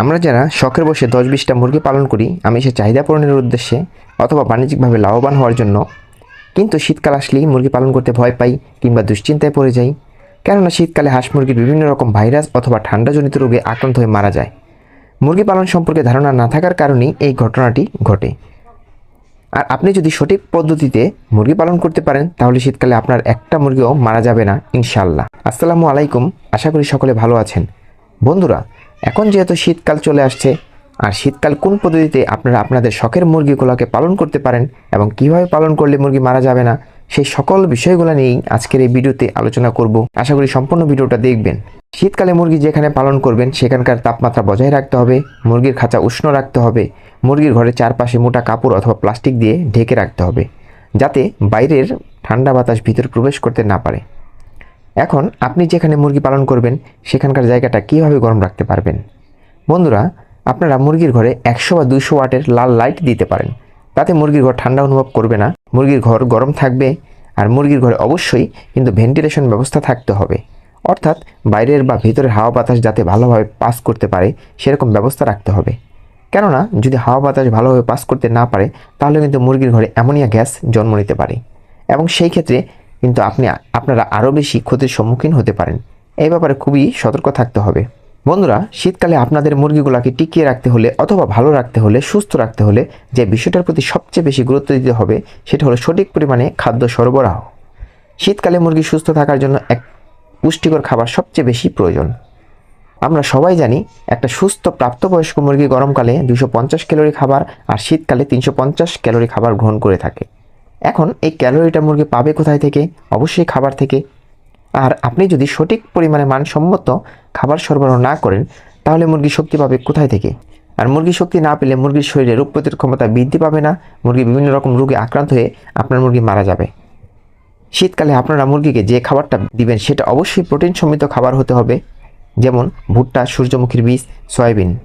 আমরা যারা শখের বসে দশ বিশটা মুরগি পালন করি, আমি সে চাহিদা পূরণের উদ্দেশ্যে অথবা বাণিজ্যিকভাবে লাভবান হওয়ার জন্য কিন্তু শীতকাল আসলেই মুরগি পালন করতে ভয় পাই কিংবা দুশ্চিন্তায় পড়ে যাই। কেননা শীতকালে হাঁস মুরগির বিভিন্ন রকম ভাইরাস অথবা ঠান্ডাজনিত রোগে আক্রান্ত হয়ে মারা যায়। মুরগি পালন সম্পর্কে ধারণা না থাকার কারণেই এই ঘটনাটি ঘটে। আর আপনি যদি সঠিক পদ্ধতিতে মুরগি পালন করতে পারেন, তাহলে শীতকালে আপনার একটা মুরগিও মারা যাবে না ইনশাল্লাহ আসসালামু আলাইকুম, আশা করি সকলে ভালো আছেন। বন্ধুরা এখন যেহেতু শীতকাল চলে আসছে, আর শীতকাল কোন পদ্ধতিতে আপনারা আপনাদের শখের মুরগিগুলোকে পালন করতে পারেন এবং কীভাবে পালন করলে মুরগি মারা যাবে না, সেই সকল বিষয়গুলো নিয়েই আজকের এই ভিডিওতে আলোচনা করব। আশা করি সম্পূর্ণ ভিডিওটা দেখবেন। শীতকালে মুরগি যেখানে পালন করবেন, সেখানকার তাপমাত্রা বজায় রাখতে হবে, মুরগির খাঁচা উষ্ণ রাখতে হবে, মুরগির ঘরের চারপাশে মোটা কাপড় অথবা প্লাস্টিক দিয়ে ঢেকে রাখতে হবে, যাতে বাইরের ঠান্ডা বাতাস ভিতরে প্রবেশ করতে না পারে। এখন আপনি যেখানে মুরগি পালন করবেন, সেখানকার জায়গাটা কীভাবে গরম রাখতে পারবেন? বন্ধুরা, আপনারা মুরগির ঘরে একশো বা দুইশো ওয়াটের লাল লাইট দিতে পারেন। তাতে মুরগির ঘর ঠান্ডা অনুভব করবে না, মুরগির ঘর গরম থাকবে, আর মুরগির ঘরে অবশ্যই কিন্তু ভেন্টিলেশন ব্যবস্থা থাকতে হবে। অর্থাৎ বাইরের বা ভিতরের হাওয়া বাতাস যাতে ভালোভাবে পাস করতে পারে, সেরকম ব্যবস্থা রাখতে হবে। কেননা, যদি হাওয়া বাতাস ভালোভাবে পাস করতে না পারে, তাহলে কিন্তু মুরগির ঘরে অ্যামোনিয়া গ্যাস জন্ম নিতে পারে। এবং সেই ক্ষেত্রে কিন্তু আপনি আপনারা আরও বেশি ক্ষতির সম্মুখীন হতে পারেন। এই ব্যাপারে খুবই সতর্ক থাকতে হবে। বন্ধুরা, শীতকালে আপনাদের মুরগিগুলোকে টিকিয়ে রাখতে হলে অথবা ভালো রাখতে হলে, সুস্থ রাখতে হলে যে বিষয়টার প্রতি সবচেয়ে বেশি গুরুত্ব দিতে হবে, সেটা হলো সঠিক পরিমাণে খাদ্য সরবরাহ। শীতকালে মুরগি সুস্থ থাকার জন্য এক পুষ্টিকর খাবার সবচেয়ে বেশি প্রয়োজন। আমরা সবাই জানি, একটা সুস্থ প্রাপ্তবয়স্ক মুরগি গরমকালে দুশো পঞ্চাশ ক্যালোরি খাবার আর শীতকালে তিনশো পঞ্চাশ ক্যালোরি খাবার গ্রহণ করে থাকে। এখন এই ক্যালোরিটা মুরগি পাবে কোথায় থেকে? অবশ্যই খাবার থেকে। আর আপনি যদি সঠিক পরিমাণে মানসম্মত খাবার সরবরাহ না করেন, তাহলে মুরগি শক্তি পাবে কোথায় থেকে? আর মুরগি শক্তি না পেলে মুরগির শরীরে রোগ প্রতিরোধ ক্ষমতা বৃদ্ধি পাবে না, মুরগি বিভিন্ন রকম রোগে আক্রান্ত হয়ে আপনার মুরগি মারা যাবে। শীতকালে আপনারা মুরগিকে যে খাবারটা দিবেন, সেটা অবশ্যই প্রোটিন সমৃদ্ধ খাবার হতে হবে, যেমন ভুট্টা, সূর্যমুখীর বীজ, সয়াবিন।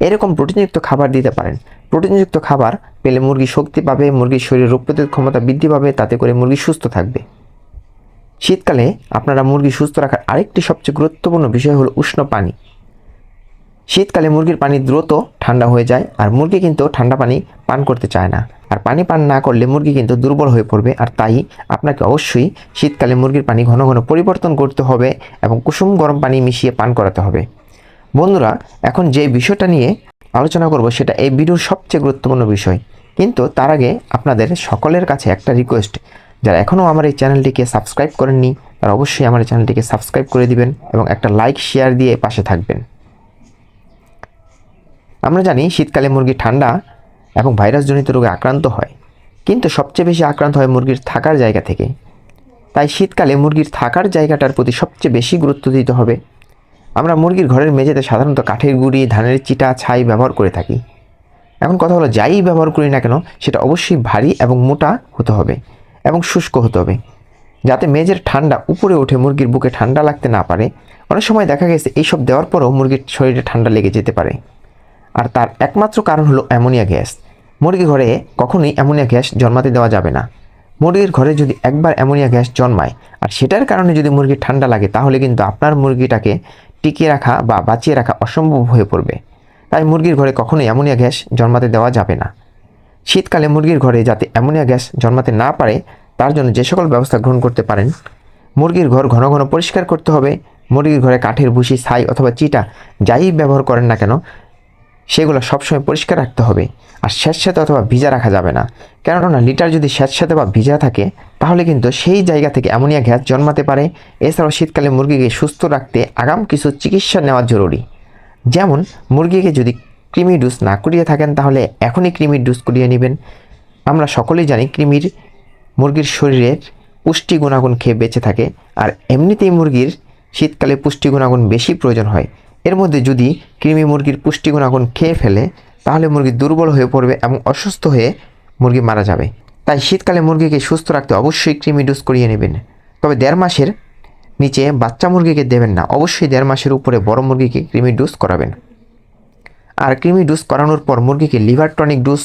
এরকম প্রোটিনযুক্ত খাবার দিতে পারেন। প্রোটিনযুক্ত খাবার পেলে মুরগি শক্তি পাবে, মুরগির শরীরে রোগ প্রতিরোধ ক্ষমতা বৃদ্ধি পাবে, তাতে করে মুরগি সুস্থ থাকবে। শীতকালে আপনারা মুরগি সুস্থ রাখার আরেকটি সবচেয়ে গুরুত্বপূর্ণ বিষয় হলো উষ্ণ পানি। শীতকালে মুরগির পানি দ্রুত ঠান্ডা হয়ে যায় আর মুরগি কিন্তু ঠান্ডা পানি পান করতে চায় না। আর পানি পান না করলে মুরগি কিন্তু দুর্বল হয়ে পড়বে আর তাই আপনাকে অবশ্যই শীতকালে মুরগির পানি ঘন ঘন পরিবর্তন করতে হবে এবং কুসুম গরম পানি মিশিয়ে পান করাতে হবে। বন্ধুরা, এখন যে বিষয়টা নিয়ে আলোচনা করব সেটা এই ভিডিওর সবচেয়ে গুরুত্বপূর্ণ বিষয়। কিন্তু তার আগে আপনাদের সকলের কাছে একটা রিকোয়েস্ট যারা এখনও আমার এই চ্যানেলটিকে সাবস্ক্রাইব করেননি, তারা অবশ্যই আমার এই চ্যানেলটিকে সাবস্ক্রাইব করে দিবেন এবং একটা লাইক শেয়ার দিয়ে পাশে থাকবেন। আমরা জানি শীতকালে মুরগি ঠান্ডা এবং ভাইরাসজনিত রোগে আক্রান্ত হয়, কিন্তু সবচেয়ে বেশি আক্রান্ত হয় মুরগির থাকার জায়গা থেকে। তাই শীতকালে মুরগির থাকার জায়গাটার প্রতি সবচেয়ে বেশি গুরুত্ব দিতে হবে। আমরা মুরগির ঘরের মেঝেতে সাধারণত কাঠের গুঁড়ি, ধানের চিটা, ছাই ব্যবহার করে থাকি। এখন কথা হলো যাই ব্যবহার করি না কেন, সেটা অবশ্যই ভারী এবং মোটা হতে হবে এবং শুষ্ক হতে হবে। যাতে মেঝের ঠান্ডা উপরে উঠে মুরগির বুকে ঠান্ডা লাগতে না পারে। অনেক সময় দেখা গেছে এইসব দেওয়ার পরেও মুরগির শরীরে ঠান্ডা লেগে যেতে পারে। আর তার একমাত্র কারণ হলো অ্যামোনিয়া গ্যাস। মুরগির ঘরে কখনোই অ্যামোনিয়া গ্যাস জন্মাতে দেওয়া যাবে না। মুরগির ঘরে যদি একবার অ্যামোনিয়া গ্যাস জন্মায়, আর সেটার কারণে যদি মুরগির ঠান্ডা লাগে, তাহলে কিন্তু আপনার মুরগিটাকে টিকিয়ে রাখা বা বাঁচিয়ে রাখা অসম্ভব হয়ে পড়বে। তাই মুরগির ঘরে কখনোই অ্যামোনিয়া গ্যাস জন্মাতে দেওয়া যাবে না। শীতকালে মুরগির ঘরে যাতে অ্যামোনিয়া গ্যাস জন্মাতে না পারে, তার জন্য যে সকল ব্যবস্থা গ্রহণ করতে পারেন, মুরগির ঘর ঘন ঘন পরিষ্কার করতে হবে। মুরগির ঘরে কাঠের ভুসি, ছাই অথবা চিটা যাই ব্যবহার করেন না কেন, সেগুলো সবসময় পরিষ্কার রাখতে হবে। আর স্যাঁতস্যাঁতে অথবা ভিজা রাখা যাবে না। কেননা লিটার যদি স্যাঁতস্যাঁতে বা ভিজা থাকে তাহলে কিন্তু সেই জায়গা থেকে অ্যামোনিয়া গ্যাস জন্মাতে পারে। এছাড়াও শীতকালে মুরগিকে সুস্থ রাখতে আগাম কিছু চিকিৎসা নেওয়া জরুরি। যেমন, মুরগিকে যদি কৃমি ডুস না করিয়ে থাকেন, তাহলে এখনই কৃমির ডুস করিয়ে নেবেন। আমরা সকলেই জানি কৃমির মুরগির শরীরের পুষ্টি গুণাগুণ খেয়ে বেঁচে থাকে, আর এমনিতেই মুরগির শীতকালে পুষ্টি গুণাগুণ বেশি প্রয়োজন হয়। এর মধ্যে যদি কৃমি মুরগির পুষ্টি গুণাগুণ খেয়ে ফেলে, তাহলে মুরগি দুর্বল হয়ে পড়বে এবং অসুস্থ হয়ে মুরগি মারা যাবে। তাই শীতকালে মুরগিকে সুস্থ রাখতে অবশ্যই কৃমি ডোজ করিয়ে নেবেন। তবে দেড় মাসের নিচে বাচ্চা মুরগিকে দেবেন না, অবশ্যই দেড় মাসের উপরে বড় মুরগিকে কৃমি ডোজ করাবেন। আর কৃমি ডোজ করানোর পর মুরগিকে লিভার টনিক ডোজ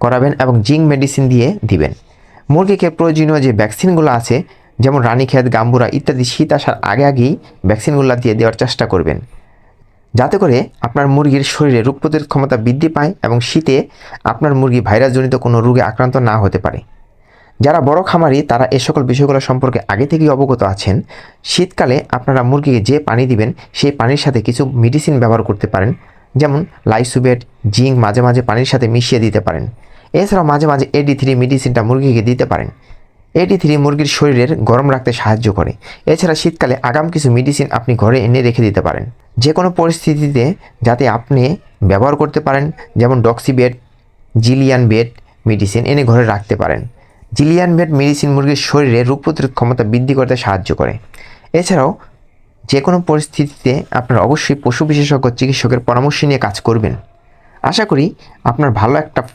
করাবেন এবং জিঙ্ক মেডিসিন দিয়ে দিবেন। মুরগিকে প্রয়োজনীয় যে ভ্যাকসিনগুলো আছে, যেমন রানীক্ষেত, গাম্বুরা ইত্যাদি শীত আসার আগে আগেই ভ্যাকসিনগুলো দিয়ে দেওয়ার চেষ্টা করবেন। যাতে করে আপনার মুরগির শরীরে রোগ প্রতিরোধ ক্ষমতা বৃদ্ধি পায় এবং শীতে আপনার মুরগি ভাইরাসজনিত কোনো রোগে আক্রান্ত না হতে পারে। যারা বড় খামারি, তারা এ সকল বিষয়গুলো সম্পর্কে আগে থেকেই অবগত আছেন। শীতকালে আপনারা মুরগিকে যে পানি দিবেন, সেই পানির সাথে কিছু মেডিসিন ব্যবহার করতে পারেন। যেমন লাইসুবেট জিঙ্ক মাঝে মাঝে পানির সাথে মিশিয়ে দিতে পারেন। এছাড়াও মাঝে মাঝে এডি থ্রি মেডিসিনটা মুরগিকে দিতে পারেন। এডি থ্রি মুরগির শরীরের গরম রাখতে সাহায্য করে। এছাড়া শীতকালে আগাম কিছু মেডিসিন আপনি ঘরে এনে রেখে দিতে পারেন। যে কোনো পরিস্থিতিতে যাতে আপনি ব্যবহার করতে পারেন, যেমন ডক্সিবেট জিলিয়ান বেড মেডিসিন এনে ঘরে রাখতে পারেন। জিলিয়ান বেড মেডিসিন মুরগির শরীরে রোগ প্রতিরোধ ক্ষমতা বৃদ্ধি করতে সাহায্য করে। এছাড়াও যে কোনো পরিস্থিতিতে আপনারা অবশ্যই পশু বিশেষজ্ঞ চিকিৎসকের পরামর্শ নিয়ে কাজ করবেন। আশা করি আপনার ভালো একটা,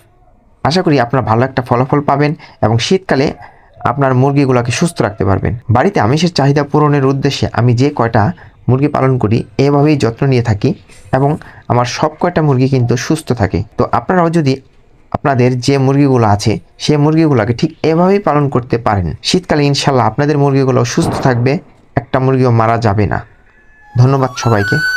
আশা করি আপনার ভালো একটা ফলাফল পাবেন এবং শীতকালে আপনার মুরগিগুলোকে সুস্থ রাখতে পারবেন। বাড়িতে আমিষের চাহিদা পূরণের উদ্দেশ্যে আমি যে কয়টা মুরগি পালন করি, এভাবেই যত্ন নিয়ে থাকি এবং আমার সব কয়টা মুরগি কিন্তু সুস্থ থাকে। তো আপনারাও যদি আপনাদের যে মুরগিগুলো আছে সেই মুরগিগুলোকে ঠিক এভাবেই পালন করতে পারেন, শীতকালে ইনশাল্লাহ আপনাদের মুরগিগুলো সুস্থ থাকবে, একটা মুরগিও মারা যাবে না। ধন্যবাদ সবাইকে।